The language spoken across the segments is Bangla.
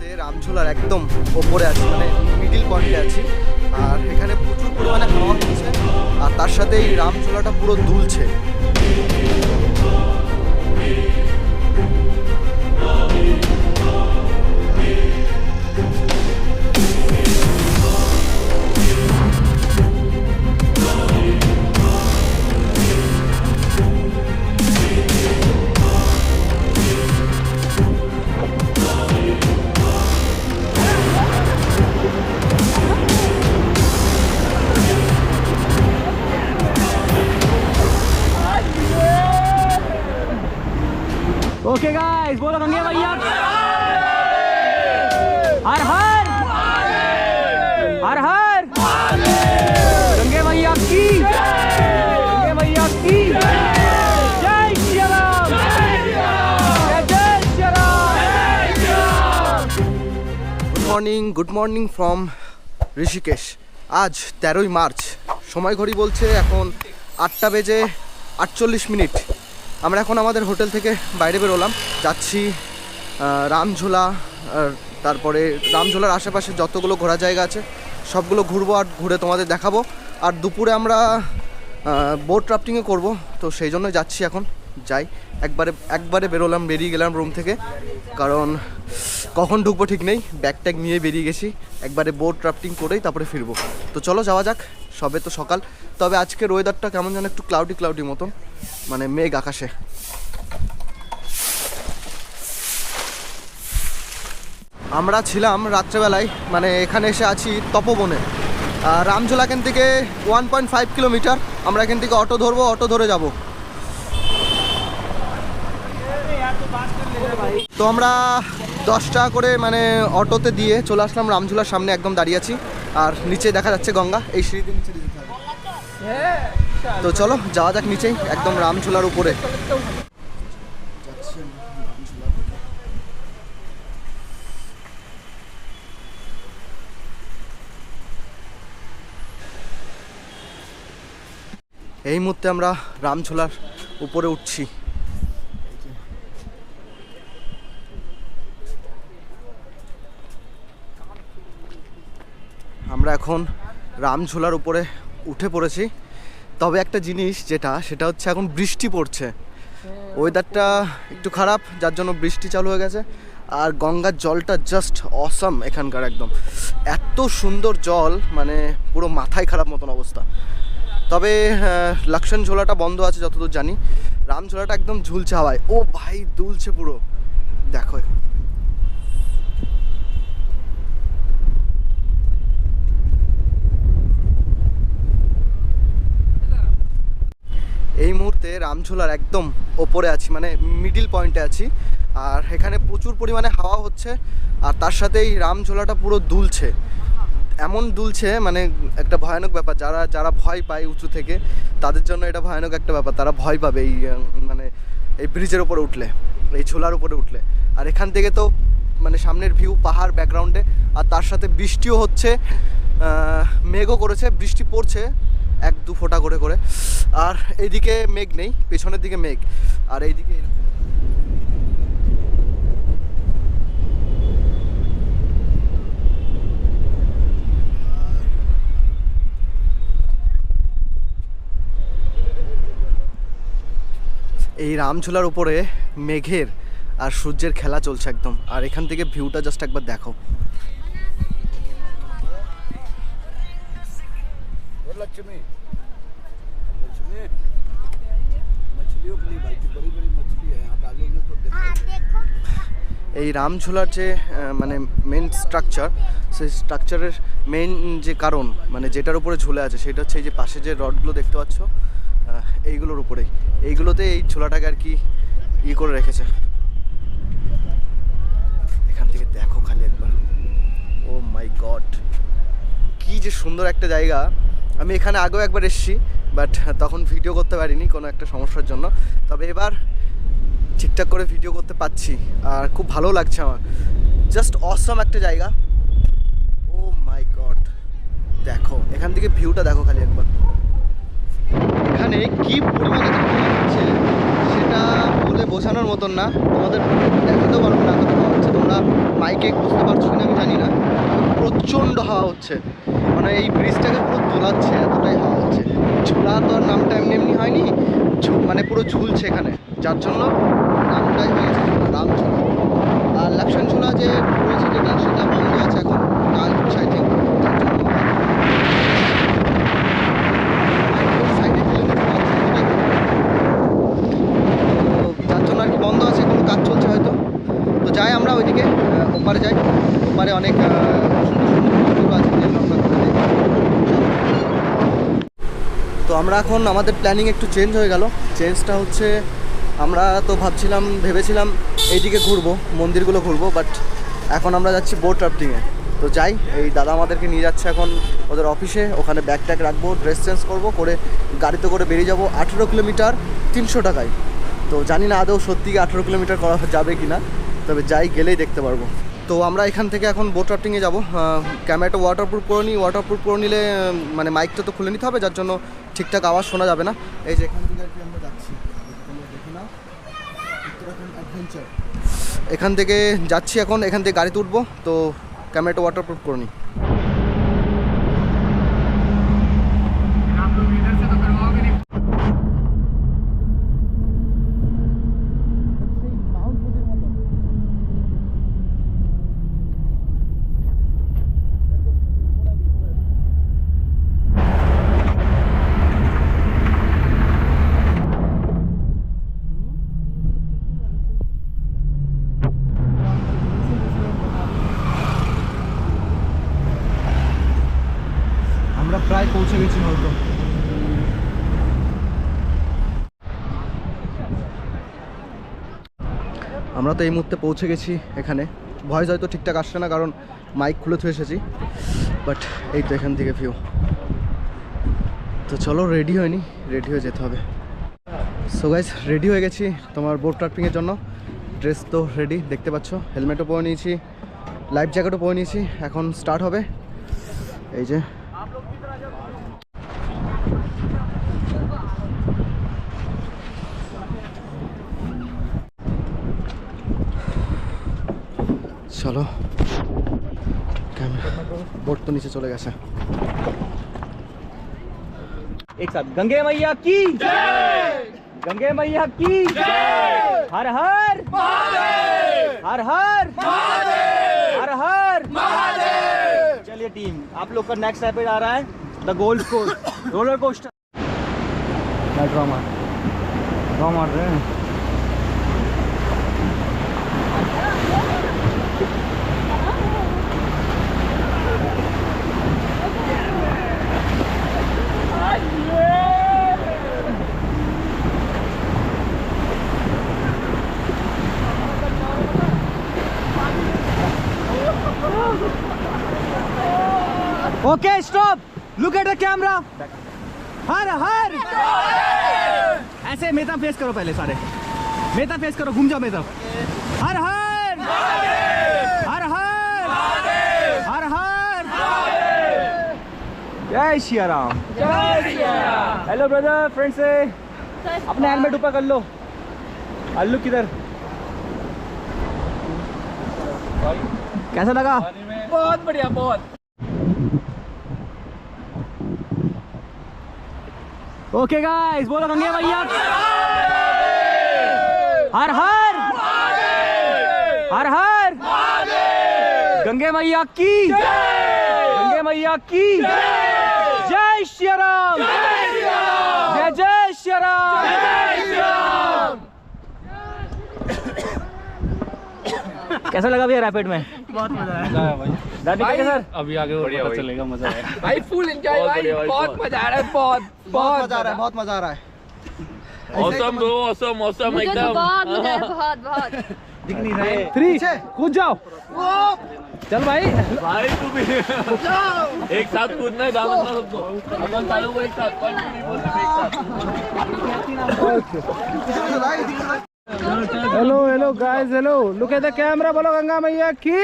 মুহূর্তে রামঝোলার একদম ওপরে আছে মানে মিডিল পয়েন্টে আছি। আর এখানে প্রচুর পরিমাণে হাওয়া হচ্ছে, আর তার সাথে এই রামঝোলাটা পুরো দুলছে। Morning good morning from Rishikesh আজ তেরোই মার্চ। সময় ঘড়ি বলছে এখন আটটা বেজে আটচল্লিশ মিনিট। আমরা এখন আমাদের হোটেল থেকে বাইরে বেরোলাম। যাচ্ছি রামঝোলা তারপরে রামঝোলার আশেপাশে যতগুলো ঘোরা জায়গা আছে, সবগুলো ঘুরবো আর ঘুরে তোমাদের দেখাবো। আর দুপুরে আমরা বোট রাফটিংও করব। তো সেই জন্য যাচ্ছি এখন। যাই। একবারে একবারে বেরোলাম, বেরিয়ে গেলাম রুম থেকে। কারণ কখন ঢুকবো ঠিক নেই ব্যাগ ট্যাগ নিয়ে বেরিয়ে গেছি। একবারে বোট রাফটিং করেই তারপরে ফিরবো। তো চলো যাওয়া যাক, সবে তো সকাল। তবে আজকের ওয়েদারটা কেমন যেন একটু ক্লাউডি ক্লাউডি মতন। মানে মেঘ আকাশে। আমরা ছিলাম রাত্রেবেলায় মানে এখানে এসে আছি তপবনে। রামঝোলা এখান থেকে ওয়ান পয়েন্ট ফাইভ কিলোমিটার আমরা এখান থেকে অটো ধরবো অটো ধরে যাব। তো আমরা দশ টাকা করে মানে অটোতে দিয়ে চলে আসলাম রামঝোলার সামনে, একদম দাঁড়িয়ে আছি। আর নিচে দেখা যাচ্ছে গঙ্গা, এই সিঁড়িতে নিচে তো চলো, যাওয়া যাক নিচেই, একদম রামঝোলার উপরে। এই মুহূর্তে আমরা রামঝোলার উপরে উঠছি আমরা এখন রামঝোলার উপরে উঠে পড়েছি। তবে একটা জিনিস যেটা, সেটা হচ্ছে এখন বৃষ্টি পড়ছে। ওয়েদারটা একটু খারাপ, যার জন্য বৃষ্টি চালু হয়ে গেছে। আর গঙ্গার জলটা জাস্ট অসাম এখানকার একদম। এত সুন্দর জল মানে পুরো মাথায় খারাপ মতন অবস্থা। তবে লাকসান ঝোলাটা বন্ধ আছে, যতদূর জানি। রাম ঝোলাটা একদম ঝুলছে হাওয়ায়। ও ভাই, দুলছে পুরো। দেখো। এই মুহূর্তে রামঝোলার একদম ওপরে আছি মানে মিডিল পয়েন্টে আছি। আর এখানে প্রচুর পরিমাণে হাওয়া হচ্ছে, আর তার সাথে এই রামঝোলাটা পুরো দুলছে। এমন দুলছে মানে একটা ভয়ানক ব্যাপার, যারা যারা ভয় পায় উঁচু থেকে, তাদের জন্য এটা ভয়ানক একটা ব্যাপার। তারা ভয় পাবে এই মানে এই ব্রিজের উপরে উঠলে, এই ঝোলার উপরে উঠলে। আর এখান থেকে তো মানে সামনের ভিউ পাহাড় ব্যাকগ্রাউন্ডে আর তার সাথে বৃষ্টিও হচ্ছে মেঘও করেছে, বৃষ্টি পড়ছে। এক দু ফোঁটা করে করে। আর এইদিকে মেঘ নেই, পেছনের দিকে মেঘ। আর এইদিকে। এই রামঝোলার উপরে মেঘের আর সূর্যের খেলা চলছে একদম। আর এখান থেকে ভিউটা জাস্ট একবার দেখো। लक्ष्मी लक्ष्मी मछलियों के लिए भाई जो बड़ी बड़ी मछली है यहाँ डालेंगे तो देखो এই রামঝোলার যে আহ, মানে মেন স্ট্রাকচার সেই স্ট্রাকচারের মেন যে কারণ মানে যেটার উপরে ঝুলে আছে সেটা হচ্ছে এই যে পাশে যে রডগুলো দেখতে পাচ্ছ আহ, এইগুলোর উপরেই এইগুলোতে এই ঝোলাটাকে আর কি ই করে রেখেছে এখান থেকে দেখো খালি একবার ও মাই গড কি যে সুন্দর একটা জায়গা আমি এখানে আগেও একবার এসেছি বাট তখন ভিডিও করতে পারিনি কোনো একটা সমস্যার জন্য। তবে এবার ঠিকঠাক করে ভিডিও করতে পাচ্ছি, আর খুব ভালো লাগছে আমার। জাস্ট অসম একটা জায়গা। ও মাই গড দেখো, এখান থেকে ভিউটা দেখো খালি একবার। এখানে কি পরিমাণে হচ্ছে, সেটা বলে বোঝানোর মতন না। তোমাদের দেখাতেও পারব না হচ্ছে। তোমরা মাইকে বুঝতে পারছ কিনা আমি জানি না। প্রচণ্ড হাওয়া হচ্ছে। মানে এই ব্রিজটাকে পুরো দোলাচ্ছে এতটাই হাওয়া হচ্ছে। ঝোলা তো আর নামটা এমনি এমনি হয়নি মানে পুরো ঝুলছে এখানে। যার জন্য নামটাই হয়েছে ঝোলা, রাম ঝোলা আর লাকসান ঝোলা যে রয়েছে যেটা সেটা বন্ধ আছে এখন কাল হচ্ছে আই থিঙ্ক যার জন্য সাইডে ফেলে দিতে পারছি না, এটাই তো যার জন্য আর কি বন্ধ আছে কোনো কাজ চলছে হয়তো তো যাই আমরা ওইদিকে আহ, ওপারে যাই ওপারে অনেক আহ, সুন্দর সুন্দর মন্দিরও আছে যেগুলো আমরা ঘুরে দেখি। তো আমরা এখন, আমাদের প্ল্যানিং একটু চেঞ্জ হয়ে গেল। চেঞ্জটা হচ্ছে, আমরা তো ভাবছিলাম, ভেবেছিলাম এইদিকে ঘুরবো, মন্দিরগুলো ঘুরবো বাট এখন আমরা যাচ্ছি বোট রাফটিংয়ে তো যাই, এই দাদা আমাদেরকে নিয়ে যাচ্ছে এখন ওদের অফিসে ওখানে ব্যাগ ট্যাগ রাখব ড্রেস চেঞ্জ করব, করে গাড়িতে করে বেরিয়ে যাব আঠেরো কিলোমিটার তিনশো টাকায়। তো জানি না আদৌ সত্যি আঠেরো কিলোমিটার করা যাবে কি না তবে যাই গেলেই দেখতে পারব। তো আমরা এখান থেকে এখন বোট রাফটিংয়ে যাব। ক্যামেরাটা ওয়াটারপ্রুফ করে নিই। ওয়াটারপ্রুফ করে নিলে মানে মাইকটা তো খুলে নিতে হবে, যার জন্য ঠিকঠাক আওয়াজ শোনা যাবে না। এই যে এখান থেকে আমরা যাচ্ছি। এখান থেকে যাচ্ছি এখন, এখান থেকে গাড়িতে উঠবো। তো ক্যামেরাটা ওয়াটারপ্রুফ করে নিই আমরা প্রায় পৌঁছে গেছি হয়তো আমরা তো এই মুহূর্তে পৌঁছে গেছি এখানে। ভয়েস হয়তো ঠিকঠাক আসছে না, কারণ মাইক খুলে থুয়ে এসেছি। বাট এই তো এখান থেকে ভিউ তো চলো রেডি হয়নি রেডি হয়ে যেতে হবে। সো গাইজ রেডি হয়ে গেছি তোমার বোট ট্রাপিংয়ের জন্য। ড্রেস তো রেডি দেখতে পাচ্ছ। হেলমেটও পরে নিয়েছি। লাইফ জ্যাকেটও পরে নিয়েছি। এখন স্টার্ট হবে। এই যে चलो। बोट तो नीचे चले गए एक साथ गंगे मैया की गंगे मैया की हर हर हर हर हर हर चलिए टीम आप लोग का नेक्स्ट एपिसोड आ रहा है the gold coast roller coaster drama drama मार रहे हैं। Okay, stop. Look at the camera. हर हर। ऐसे मेहता फेस करो पहले सारे। मेहता फेस करो घूम जाओ मेहता। हर हर। जय Shri Ram hello brother friend से। अपने हेलमेट ऊपर कर लो। अल्लू किधर? कैसा लगा? बहुत बढ़िया बहुत। ओके गाइस बोलो गंगे भैया। हर हर। हर हर। गंगे मैया की। गंगे मैया की। जय श्री राम जय जय श्री राम कैसा लगा भैया रैपिड में? बहुत मज़ा आया। भाई। दादी कैसे सर? अभी आगे और पता चलेगा मज़ा आया। भाई फुल एंजॉय भाई बहुत मज़ा आ रहा है बहुत बहुत मज़ा आ रहा है बहुत मज़ा आ रहा है। मौसम ब्रो मौसम मौसम मुझे तो एकदम। बहुत बहुत बहुत। दिख नहीं रहा है। थ्री कूद जाओ। चल भाई। भाई तू भी। एक साथ कूदना है दामन का सबको। अपन चारों को एक साथ साथ। Hello hello guys hello look at the camera बोलो गंगा मैया की।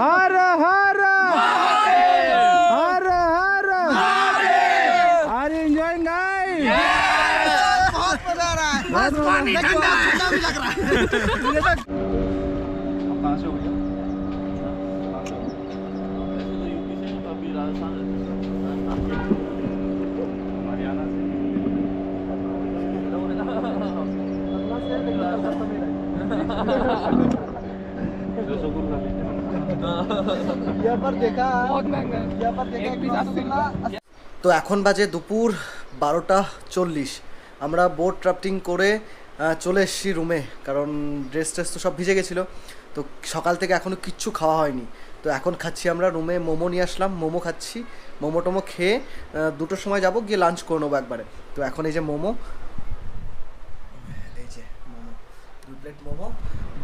हर हर। हर हर। आर यू एंजॉयिंग गाइस बहुत मज़ा आ रहा है। बस पानी ठंडा ठंडा भी लग रहा है। से हो भैया তো এখন বাজে দুপুর বারোটা চল্লিশ। আমরা বোট ট্রাফটিং করে চলে এসেছি রুমে কারণ ড্রেস ট্রেস তো সব ভিজে গেছিল। তো সকাল থেকে এখনও কিচ্ছু খাওয়া হয়নি। তো এখন খাচ্ছি আমরা রুমে মোমো নিয়ে আসলাম, মোমো খাচ্ছি, মোমো টোমো খেয়ে দুটোর সময় যাব, গিয়ে লাঞ্চ করে নেব একবারে। তো এখন এই যে মোমো, এই যে মোমো, দু প্লেট মোমো,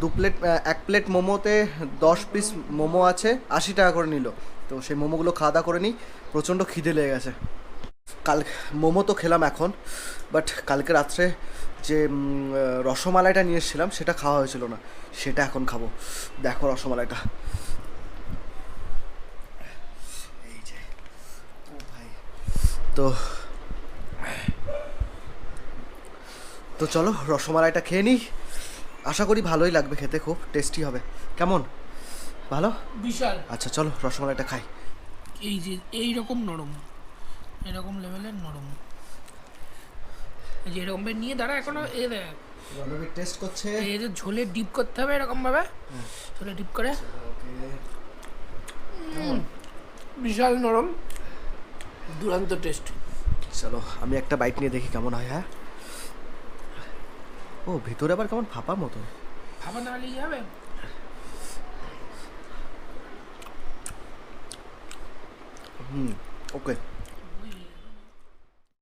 দু প্লেট এক প্লেট মোমোতে দশ পিস মোমো আছে, আশি টাকা করে নিল। তো সেই মোমোগুলো খাওয়া দাওয়া করে নিই, প্রচণ্ড খিদে লেগে গেছে। কাল, মোমো তো খেলাম এখন বাট কালকে রাত্রে যে রসমালাইটা নিয়ে এসেছিলাম, সেটা খাওয়া হয়েছিল না। সেটা এখন খাব। দেখো রসমালাইটা এই যে ও ভাই তো তো চলো রসমালাইটা খেয়ে নিই। আশা করি ভালোই লাগবে খেতে খুব টেস্টি হবে। কেমন? ভালো? বিশাল। আচ্ছা চলো রসমালাইটা খাই। এই যে এই রকম নরম। এরকম লেভেলের নরম। এই যে এরকম ভাবে নিয়ে দাঁড়া এখনও এ দেখ। রণবীর টেস্ট করছে। এই যে ঝোলে ডিপ করতে হবে এরকম ভাবে ঝোলে ডিপ করে। উম, বিশাল নরম। দুরান্ত টেস্ট। চলো আমি একটা বাইক নিয়ে দেখি কেমন হয় হ্যাঁ? ও ভিতরে আবার কেমন ফাঁপা মতো। ফাঁপা না নিয়ে যাবে হুম ওকে।